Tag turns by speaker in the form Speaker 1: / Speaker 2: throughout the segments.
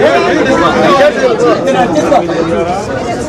Speaker 1: ఏ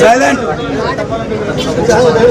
Speaker 1: silent தலைவர்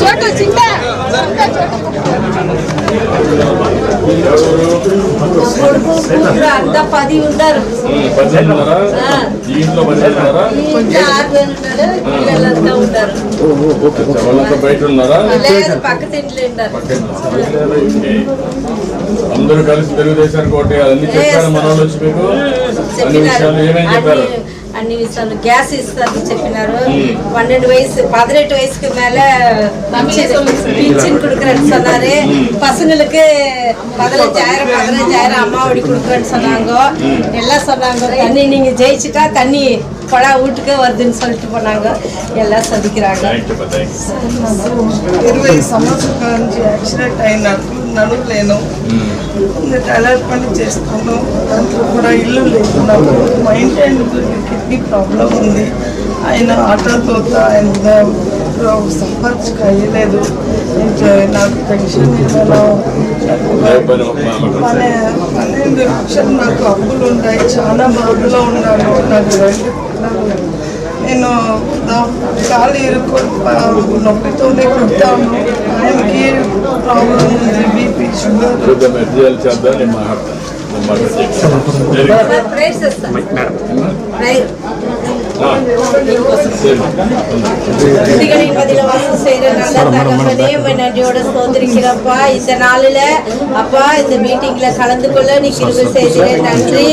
Speaker 2: చోటు అంతా పది ఉంటారు పిల్లలంతా ఉంటారు
Speaker 3: బయట ఉన్నారా
Speaker 2: పక్క.
Speaker 3: అందరూ కలిసి తెలుగుదేశానికి ఒకటి అన్ని చెప్పారు మన వాళ్ళు వచ్చి మీకు చెప్పినారు.
Speaker 2: అన్ని విషయాలు గ్యాస్ ఇస్తారు చెప్పినారు. పన్నెండు వయసు பதினெட்டு வயசுக்கு மேல பின்சின் கொடுக்குறேன்னு சொன்னாரு பசங்களுக்கு பதினஞ்சாயிரம் பதினஞ்சாயிரம் அம்மாவடி கொடுக்குறேன்னு சொன்னாங்க எல்லாம் சொன்னாங்க தண்ணி நீங்க ஜெயிச்சுட்டா தண்ணி கொடா வீட்டுக்கே வருதுன்னு சொல்லிட்டு போனாங்க எல்லாம் சந்திக்கிறாங்க
Speaker 4: இருபது சமஸ்காரம் ஆக்சிடென்ட் అయినప్పుడు నడవలేను టైలర్ పని చేస్తాను దాంట్లో కూడా ఇల్లు లేదు నాకు మైండ్ అండ్ కిడ్నీ ప్రాబ్లం ఉంది. ఆయన ఆటోతో ఆయన సంపర్క్ అయ్యలేదు. నాకు పెన్షన్ ఇవ్వను పన్నెండు లక్షలు నాకు అప్పులు ఉంటాయి. చాలా బాధలో ఉన్నాను. నాకు én a, a szállérkot, napítónékot
Speaker 3: támom, nem kérjük, támom, hogy bípítsük. Tudom, hogy jelcsában nem
Speaker 2: állhatnak. Prayer, sir.
Speaker 3: Madam. Prayer.
Speaker 2: சிகனின் பதில வாசம் செய்யற நல்ல தகப்பனே நன்றியோட சோதரிக்கிறப்பா இந்த நாளில் அப்பா இந்த மீட்டிங்ல கலந்து கொள்ள நீ கிருபி செய்திரு நன்றி.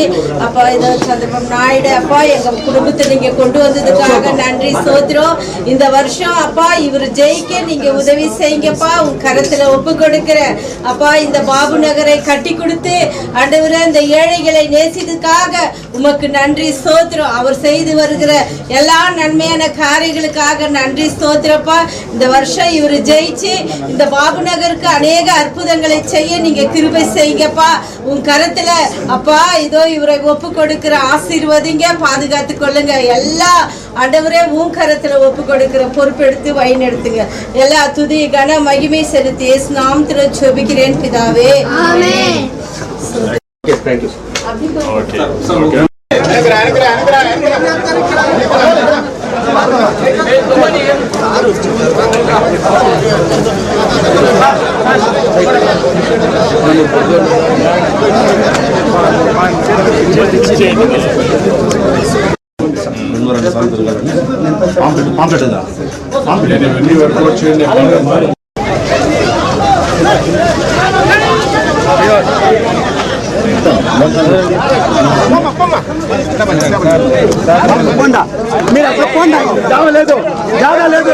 Speaker 2: அப்பா இந்த சந்தர்ப்பம் நாயுடு அப்பா எங்க குடும்பத்தை நீங்க கொண்டு வந்ததுக்காக நன்றி சோத்திரம் இந்த வருஷம் அப்பா இவர் ஜெயிக்க நீங்க உதவி செய்யுங்கப்பா. உன் கரத்துல ஒப்பு கொடுக்கிற அப்பா இந்த பாபு நகரை கட்டி கொடுத்து ஆண்டவரை இந்த ஏழைகளை நேசிதுக்காக உமக்கு நன்றி சோத்திரம் அவர் செய்து வருகிற எல்லா நன்மையான காரியங்களுக்காக நன்றி ஸ்தோத்திரப்பா. இந்த வருஷம் இவர் ஜெயிச்சு இந்த பாபுநகருக்கு அநேக அற்புதங்களை செய்ய நீங்க கிருபை செய்யுங்கப்பா. உன் கரத்துல அப்பா இதோ இவரை ஒப்பு கொடுக்கிற ஆசீர்வதிங்க பாதுகாத்து கொள்ளுங்க. எல்லா அடவரே உன் கரத்துல ஒப்பு கொடுக்கிற பொறுப்பெடுத்து வழிநடத்துங்க. எல்லா துதி கன மகிமை செலுத்தி நாம் திரு சொபிக்கிறேன் பிதாவே.
Speaker 3: தேங்க்யூ
Speaker 1: పాంప్లెట్ పాంప్లెట్ ఉందా
Speaker 3: నేను ఇవన్నీ వర్కౌట్ చేయండి
Speaker 1: మీరు అక్కడ పోండా. జాగా లేదు జాగా లేదు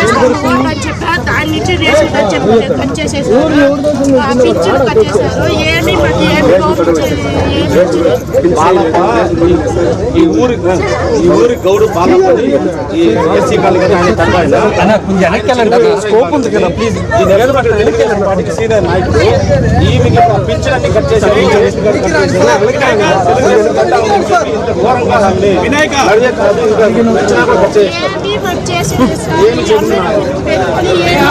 Speaker 1: Esta es una chepata.
Speaker 5: దాని నుంచి రేషన్ చెప్పి కట్ చేసేసారు. పింఛన్ కట్ చేశారు ఏమి మాకు ఏమి గౌరవం చేయలేదు.
Speaker 1: ఈ ఊరి ఈ ఊరి గౌడు బాలపడి ఈ ఎస్సీ ఆయన కొంచెం వెనక్కి స్కోప్ ఉంది కదా ప్లీజ్ ఈ దగ్గర పక్కన వెనక్కి వెళ్ళండి వాటికి సీనియర్ నాయకుడు ఈ మీకు పింఛన్ అన్ని కట్ చేశారు వినాయక. కట్ చేశారు
Speaker 5: ఏమి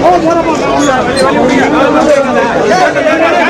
Speaker 3: ஓ போறப்போ வெளிய வெளிய வெளிய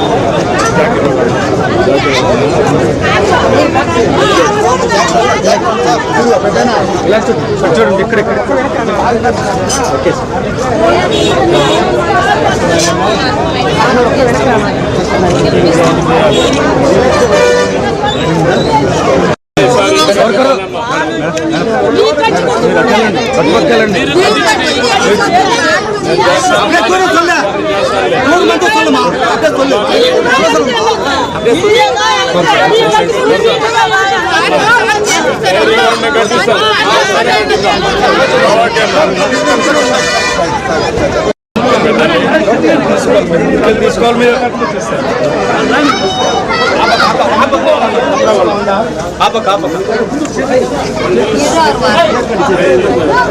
Speaker 1: చూడండి ఇక్కడ ఇక్కడ. ఓకే సార్
Speaker 3: ఓకే
Speaker 1: తీసుకోవాలి మీరు ఆపక ఆపక మా సైడ్ రమ్మా ఒక్క నిమిషం మళ్ళా మళ్ళా నిదానం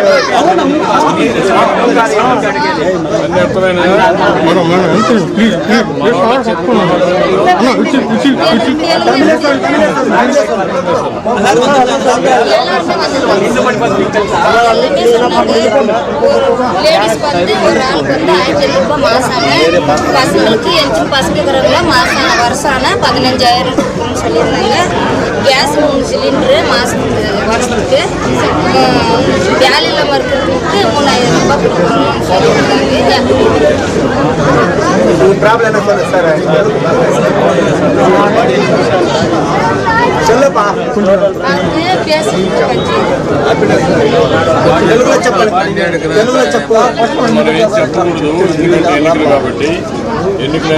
Speaker 6: லேடிஸ்க்கு வந்து ஒரு ஆளுக்கு வந்து ஆயிரத்தி எழுநூறுபா மாசான பசங்களுக்கு எரிச்சு பசங்களுக்கு பதினஞ்சாயிரம் இருக்குன்னு சொல்லியிருந்தாங்க. கேஸ் மூணு சிலிண்டரு மாதம் வருஷத்துக்கு. வேலை இல்லாமல் இருக்கிறதுக்கு மூணாயிரம் ரூபாய்
Speaker 1: கொடுக்கணும்னு சொல்லியிருக்காங்க. சொல்லுப்பா.
Speaker 3: చెప్పకూడదు ఎందుకంటే కాబట్టి ఎన్నికలు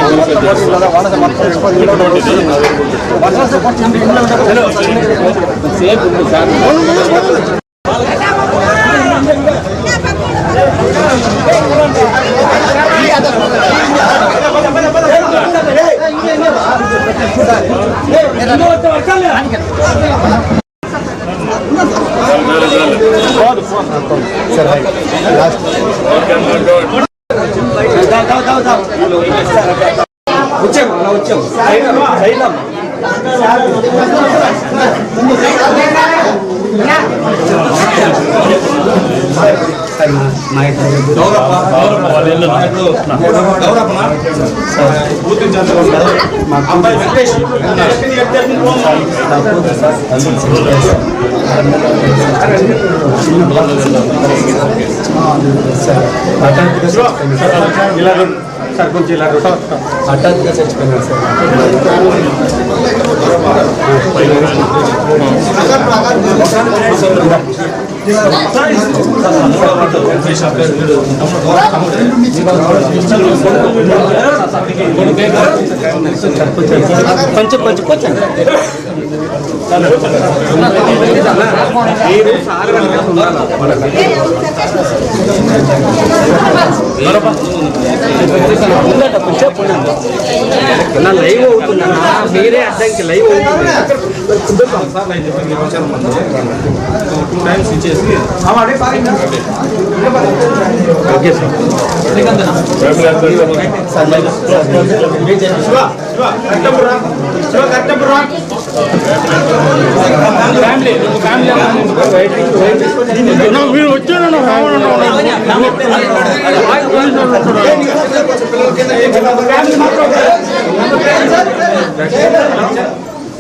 Speaker 1: వచ్చాము వచ్చాము సైలమ్మ సైలమ్మ అబ్బాయి వెంకటేష్ ఇలా రండి. ఇలా
Speaker 7: హఠాత్తుగా చచ్చిపోయినారు సార్ కొంచెం కొంచెం కొంచెం నా లైవ్ అవుతుందన్న మీరే అడ్డంకి లైవ్ అవుతుంది
Speaker 1: టూ టైమ్స్ ఇచ్చేసి
Speaker 7: ఓకే సార్
Speaker 3: ఫ్యామిలీ అంతా
Speaker 1: శివ శివ